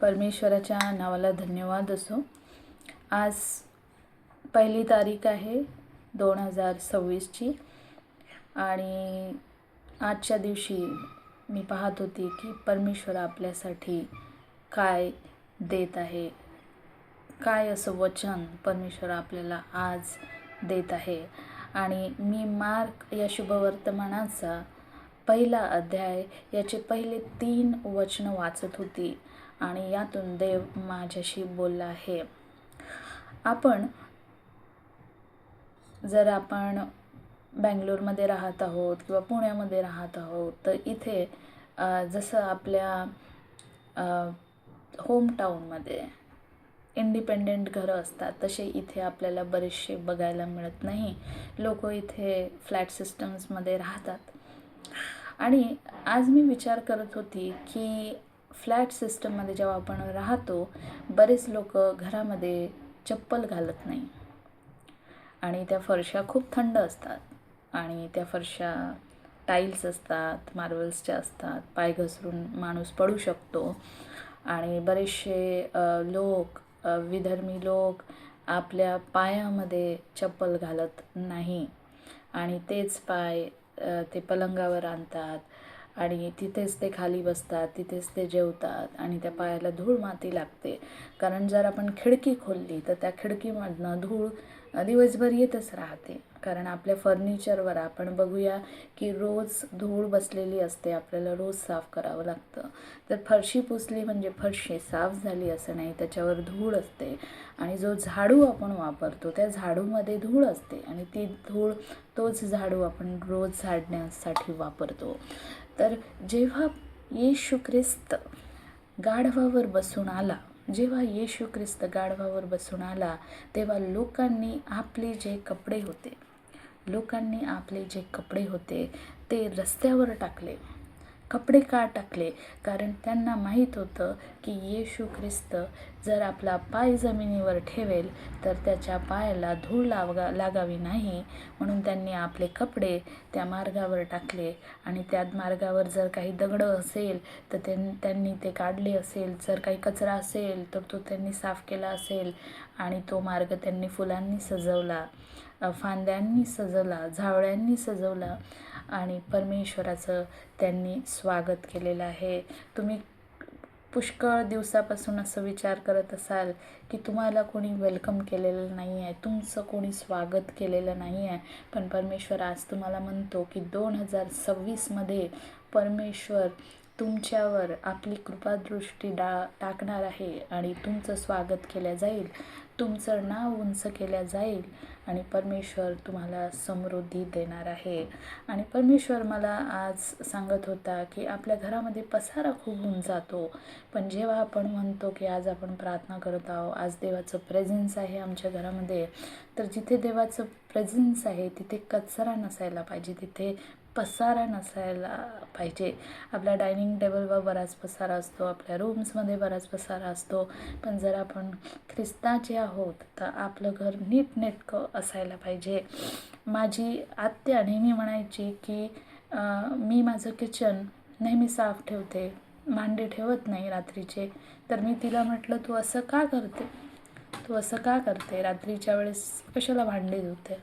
परमेश्वराच्या नावाला धन्यवाद असो. आज पहिली तारीख आहे दोन हजार सव्वीसची आणि आजच्या दिवशी मी पाहत होती की परमेश्वर आपल्यासाठी काय देत आहे. काय असं वचन परमेश्वर आपल्याला आज देत आहे. आणि मी मार्क या शुभवर्तमानाचा पहिला अध्याय याचे पहिले तीन वचनं वाचत होती. आणि यातून देव माझ्याशी बोलला आहे. आपण जर आपण बँगलोरमध्ये राहत आहोत किंवा पुण्यामध्ये राहत आहोत तर इथे जसं आपल्या होमटाऊनमध्ये इंडिपेंडेंट घरं असतात तसे इथे आपल्याला बरेचसे बघायला मिळत नाही. लोक इथे फ्लॅट सिस्टम्समध्ये राहतात. आणि आज मी विचार करत होती की फ्लॅट सिस्टममध्ये जेव्हा आपण राहतो बरेच लोक घरामध्ये चप्पल घालत नाही. आणि त्या फरशा खूप थंड असतात. आणि त्या फरशा टाईल्स असतात मार्बल्सच्या असतात पाय घसरून माणूस पडू शकतो. आणि बरेचसे लोक विधर्मी लोक आपल्या पायामध्ये चप्पल घालत नाही. आणि तेच पाय ते पलंगावर आणतात आणि तिथेच ते खाली बसतात तिथेच ते जेवतात आणि त्या पायाला धूळ माती लागते. कारण जर आपण खिडकी खोलली तर त्या खिडकीमधनं धूळ दिवसभर येतच राहते. कारण आपल्या फर्निचरवर आपण बघूया की रोज धूळ बसलेली असते आपल्याला रोज साफ करावं लागतं. तर फरशी पुसली म्हणजे फरशी साफ झाली असं नाही त्याच्यावर धूळ असते. आणि जो झाडू आपण वापरतो त्या झाडूमध्ये धूळ असते आणि ती धूळ तोच झाडू आपण रोज झाडण्यासाठी वापरतो. तर जेव्हा येशू ख्रिस्त गाढवावर बसून आला जेव्हा येशू ख्रिस्त गाढवावर बसून आला तेव्हा लोकांनी आपले जे कपडे होते लोकांनी आपले जे कपडे होते ते रस्त्यावर टाकले. कपडे का टाकले? कारण त्यांना माहीत होतं की येशू ख्रिस्त जर आपला पाय जमिनीवर ठेवेल तर त्याच्या पायाला धूळ लावगा लागावी नाही. म्हणून त्यांनी आपले कपडे त्या मार्गावर टाकले. आणि त्या मार्गावर जर काही दगडं असेल तर ते त्यांनी ते काढले असेल. जर काही कचरा असेल तर तो त्यांनी साफ केला असेल. आणि तो मार्ग त्यांनी फुलांनी सजवला. फांद्यांनी सजवला झावळ्यांनी सजवला आणि परमेश्वराचं त्यांनी स्वागत केलेलं आहे. तुम्ही पुष्कळ दिवसापासून असं विचार करत असाल की तुम्हाला कोणी वेलकम केलेलं नाही आहे तुमचं कोणी स्वागत केलेलं नाही आहे पण परमेश्वर आज तुम्हाला म्हणतो की दोन हजार सव्वीसमध्ये परमेश्वर तुमच्यावर आपली कृपादृष्टी डा टाकणार आहे आणि तुमचं स्वागत केलं जाईल. तुमचं नाव उंच केल्या जाईल आणि परमेश्वर तुम्हाला समृद्धी देणार आहे. आणि परमेश्वर मला आज सांगत होता की आपल्या घरामध्ये पसारा खूप होऊन जातो. पण जेव्हा आपण म्हणतो की आज आपण प्रार्थना करत आहोत आज देवाचं प्रेझेन्स आहे आमच्या घरामध्ये तर जिथे देवाचं प्रेझेन्स आहे तिथे कचरा नसायला पाहिजे तिथे पसारा नसायला पाहिजे. आपल्या डायनिंग टेबलवर बराच पसारा असतो आपल्या रूम्समध्ये बराच पसारा असतो. पण जर आपण ख्रिस्ताचे आहोत तर आपलं घर नीटनेटकं असायला पाहिजे. माझी आत्या नेहमी म्हणायची की मी माझं किचन नेहमी साफ ठेवते भांडे ठेवत नाही रात्रीचे. तर मी तिला म्हटलं तू असं का करते? तू असं का करते? रात्रीच्या वेळेस कशाला भांडे धुते?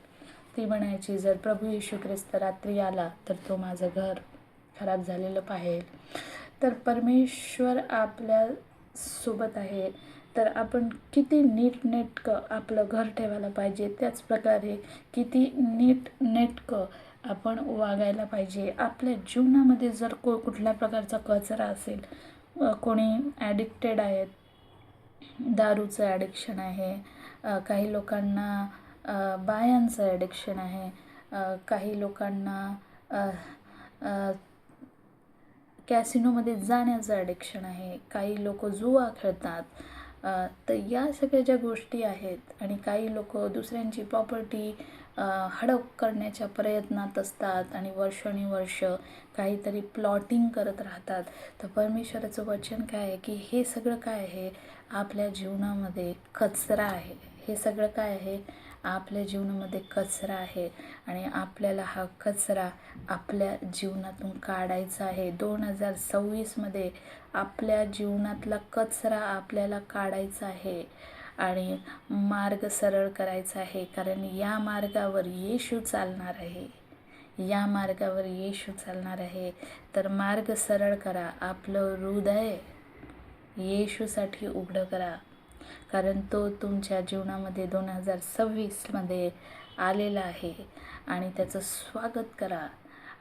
ती म्हणायची जर प्रभू येशू ख्रिस्त रात्री आला तर तो माझं घर खराब झालेलं पाहेल. तर परमेश्वर आपल्यासोबत आहे. तर आपण किती नीटनेटकं आपलं घर ठेवायला पाहिजे त्याच प्रकारे किती नीट नेटकं आपण वागायला पाहिजे. आपल्या जीवनामध्ये जर को कुठल्या प्रकारचा कचरा असेल कोणी ॲडिक्टेड आहेत दारूचं ॲडिक्शन आहे काही लोकांना बायांचं ॲडिक्शन आहे. काही लोकांना कॅसिनोमध्ये जाण्याचं ॲडिक्शन आहे. काही लोक जुवा खेळतात. तर या सगळ्या ज्या गोष्टी आहेत आणि काही लोक दुसऱ्यांची प्रॉपर्टी हडप करण्याच्या प्रयत्नात असतात आणि वर्षानुवर्ष काहीतरी प्लॉटिंग करत राहतात. तर परमेश्वराचं वचन काय आहे की हे सगळं काय आहे? आपल्या जीवनामध्ये कचरा आहे. हे सगळं काय आहे? आपल्या जीवनामध्ये कचरा आहे आणि आपल्याला हा कचरा आपल्या जीवनातून काढायचा आहे. दोन हजार सव्वीसमध्ये आपल्या जीवनातला कचरा आपल्याला काढायचा आहे आणि मार्ग सरळ करायचा आहे. कारण या मार्गावर येशू चालणार आहे. या मार्गावर येशू चालणार आहे. तर मार्ग सरळ करा. आपलं हृदय येशूसाठी उघडं करा. कारण तो तुमच्या जीवनामध्ये दोन हजार सव्वीसमध्ये आलेला आहे. आणि त्याचं स्वागत करा.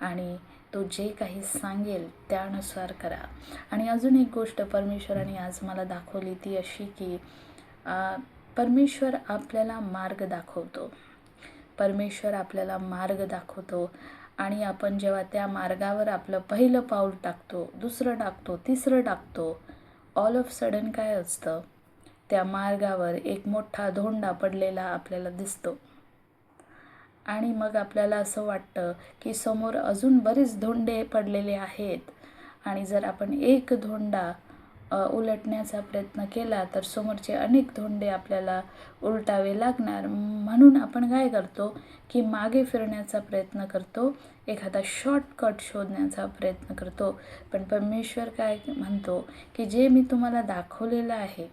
आणि तो जे काही सांगेल त्यानुसार करा. आणि अजून एक गोष्ट परमेश्वराने आज मला दाखवली ती अशी की परमेश्वर आपल्याला मार्ग दाखवतो. परमेश्वर आपल्याला मार्ग दाखवतो. आणि आपण जेव्हा त्या मार्गावर आपलं पहिलं पाऊल टाकतो दुसरं टाकतो तिसरं टाकतो ऑल ऑफ सडन काय असतं? त्या मार्गावर एक मोठा धोंडा पडलेला आपल्याला दिसतो. आणि मग आपल्याला असं वाटतं की समोर अजून बरेच धोंडे पडलेले आहेत. आणि जर आपण एक धोंडा उलटण्याचा प्रयत्न केला तर समोरचे अनेक धोंडे आपल्याला उलटावे लागणार. म्हणून आपण काय करतो की मागे फिरण्याचा प्रयत्न करतो एखादा शॉर्टकट शोधण्याचा प्रयत्न करतो. पण परमेश्वर काय म्हणतो की जे मी तुम्हाला दाखवलेलं आहे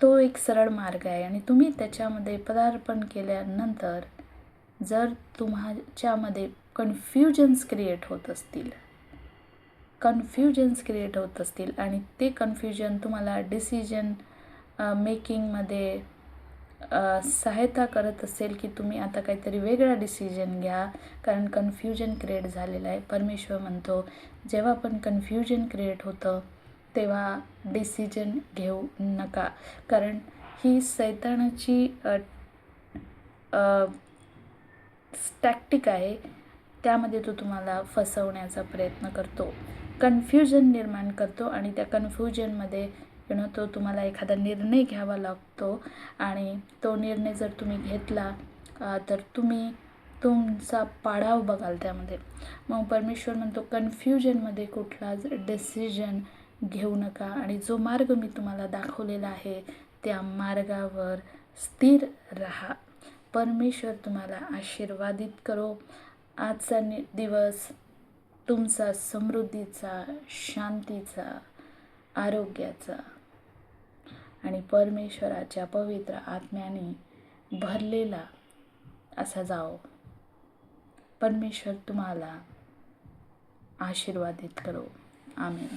तो एक सरळ मार्ग आहे आणि तुम्ही त्याच्यामध्ये पदार्पण केल्यानंतर जर तुमच्यामध्ये कन्फ्युजन्स क्रिएट होत असतील कन्फ्युजन्स क्रिएट होत असतील आणि ते कन्फ्युजन तुम्हाला डिसिजन मेकिंगमध्ये सहायता करत असेल की तुम्ही आता काहीतरी वेगळा डिसिजन घ्या. कारण कन्फ्युजन क्रिएट झालेलं आहे. परमेश्वर म्हणतो जेव्हा पण कन्फ्युजन क्रिएट होतं तेव्हा डिसिजन घेऊ नका. कारण ही सैतानाची टॅक्टिक आहे. त्यामध्ये तो तुम्हाला फसवण्याचा प्रयत्न करतो. कन्फ्युजन निर्माण करतो आणि त्या कन्फ्युजनमध्ये यु तो तुम्हाला एखादा निर्णय घ्यावा लागतो. आणि तो निर्णय जर तुम्ही घेतला तर तुम्ही तुमचा पाडाव बघाल त्यामध्ये. मग परमेश्वर म्हणतो कन्फ्युजनमध्ये कुठलाच डिसिजन घेऊ नका. आणि जो मार्ग मी तुम्हाला दाखवलेला आहे त्या मार्गावर स्थिर राहा. परमेश्वर तुम्हाला आशीर्वादित करो. आजचा नि दिवस तुमचा समृद्धीचा शांतीचा आरोग्याचा आणि परमेश्वराच्या पवित्र आत्म्याने भरलेला असा जाओ. परमेश्वर तुम्हाला आशीर्वादित करो. आम्ही